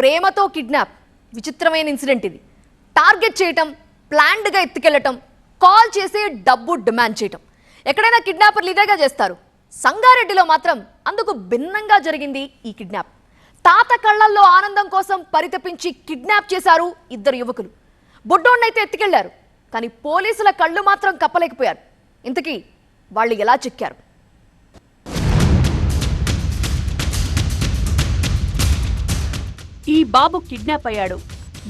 ప్రేమతో కిడ్నాప్. విచిత్రమైన ఇన్సిడెంట్ ఇది. టార్గెట్ చేయటం ప్లాన్డ్గా ఎత్తుకెళ్ళటం కాల్ చేసి డబ్బు డిమాండ్ చేయటం. ఎక్కడైనా కిడ్నాపర్లు ఇదేగా చేస్తారు. సంగారెడ్డిలో మాత్రం అందుకు భిన్నంగా జరిగింది ఈ కిడ్నాప్. తాత కళ్ళల్లో ఆనందం కోసం పరితపించి కిడ్నాప్ చేశారు ఇద్దరు యువకులు. బొడ్డోన్నైతే ఎత్తుకెళ్ళారు కానీ పోలీసుల కళ్ళు మాత్రం కప్పలేకపోయారు. ఇంతకీ వాళ్ళు ఎలా చిక్కారు? ఈ బాబు కిడ్నాప్ అయ్యాడు.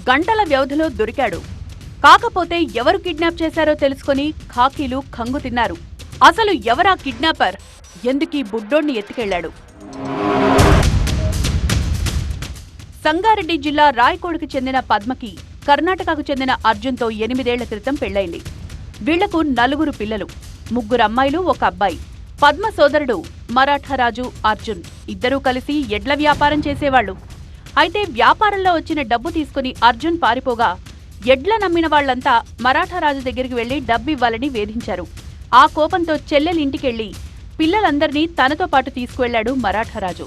గంటల వ్యవధిలో దొరికాడు. కాకపోతే ఎవరు కిడ్నాప్ చేశారో తెలుసుకొని ఖాకీలు ఖంగు తిన్నారు. అసలు ఎవరా కిడ్నాపర్? ఎందుకీ బుడ్డోణ్ణి ఎత్తుకెళ్ళాడు సంగారెడ్డి జిల్లా రాయకోడుకు చెందిన పద్మకి కర్ణాటకకు చెందిన అర్జున్తో ఎనిమిదేళ్ళ క్రితం పెళ్ళైంది వీళ్ళకు నలుగురు పిల్లలు ముగ్గురు అమ్మాయిలు ఒక అబ్బాయి. పద్మ సోదరుడు మరాఠారాజు అర్జున్. ఇద్దరూ కలిసి ఎడ్ల వ్యాపారం చేసేవాళ్ళు అయితే వ్యాపారంలో వచ్చిన డబ్బు తీసుకుని అర్జున్ పారిపోగా ఎడ్ల నమ్మిన వాళ్ళంతా మరాఠారాజు దగ్గరికి వెళ్ళి డబ్బివ్వాలని వేధించారు. ఆ కోపంతో చెల్లెలింటికెళ్ళి పిల్లలందరినీ తనతో పాటు తీసుకువెళ్ళాడు మరాఠారాజు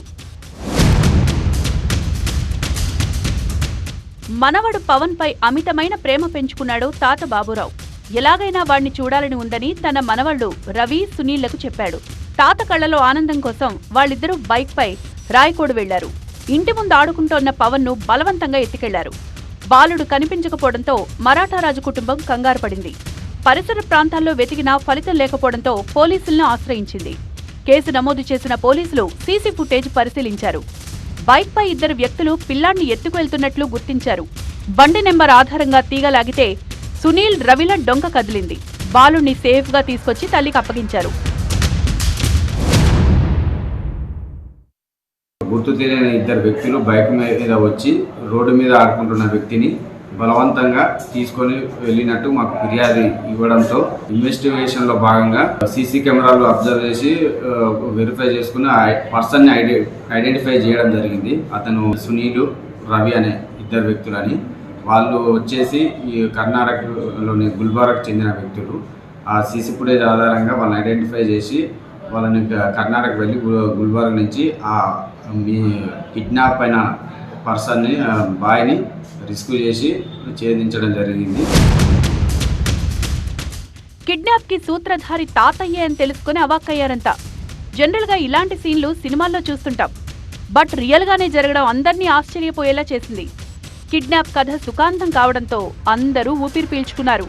మనవడు పవన్ పై అమితమైన ప్రేమ పెంచుకున్నాడు తాత బాబురావు. ఎలాగైనా వాణ్ణి చూడాలని ఉందని తన మనవళ్ళు రవి సునీళ్ళకు చెప్పాడు. తాత కళ్ళలో ఆనందం కోసం వాళ్ళిద్దరూ బైక్పై రాయకోడు వెళ్ళారు ఇంటి ముందు ఆడుకుంటోన్న పవన్ను బలవంతంగా ఎత్తుకెళ్ళారు. బాలుడు కనిపించకపోవడంతో మరాఠారాజు కుటుంబం కంగారు పడింది. పరిసర ప్రాంతాల్లో వెతికినా ఫలితం లేకపోవడంతో పోలీసులను ఆశ్రయించింది. కేసు నమోదు చేసిన పోలీసులు సీసీ ఫుటేజ్ పరిశీలించారు. బైక్పై ఇద్దరు వ్యక్తులు పిల్లాన్ని ఎత్తుకువెళ్తున్నట్లు గుర్తించారు. బండి నెంబర్ ఆధారంగా తీగలాగితే సునీల్ రవిల డొంక కదిలింది. బాలుణ్ణి సేఫ్గా తీసుకొచ్చి తల్లికి అప్పగించారు. గుర్తు తెలియని ఇద్దరు వ్యక్తులు బైక్ మీద వచ్చి రోడ్డు మీద ఆడుకుంటున్న వ్యక్తిని బలవంతంగా తీసుకొని వెళ్ళినట్టు మాకు ఫిర్యాదు ఇవ్వడంతో ఇన్వెస్టిగేషన్లో భాగంగా సీసీ కెమెరాలు అబ్జర్వ్ చేసి వెరిఫై చేసుకుని ఆ పర్సన్ని ఐడె ఐడెంటిఫై చేయడం జరిగింది. అతను సునీలు రవి అనే ఇద్దరు వ్యక్తులని. వాళ్ళు వచ్చేసి ఈ కర్ణాటకలోని గుల్బర్గ్ చెందిన వ్యక్తులు. ఆ సీసీ ఫుటేజ్ ఆధారంగా వాళ్ళని ఐడెంటిఫై చేసి వాళ్ళని కర్ణాటక వెళ్ళి గుల్బర్గ్ నుంచి ఆ మీ కిడ్నాప్ అయిన పర్సన్ని బాయ్ని రిస్క్యూ చేసి ఛేదించడం జరిగింది. కిడ్నాప్కి సూత్రధారి తాతయ్య అని తెలుసుకుని అవాక్కయ్యారంతా జనరల్గా ఇలాంటి సీన్లు సినిమాల్లో చూస్తుంటాం. బట్ రియల్ గానే జరగడం అందర్నీ ఆశ్చర్యపోయేలా చేసింది. కిడ్నాప్ కథ సుఖాంతం కావడంతో అందరూ ఊపిరి పీల్చుకున్నారు.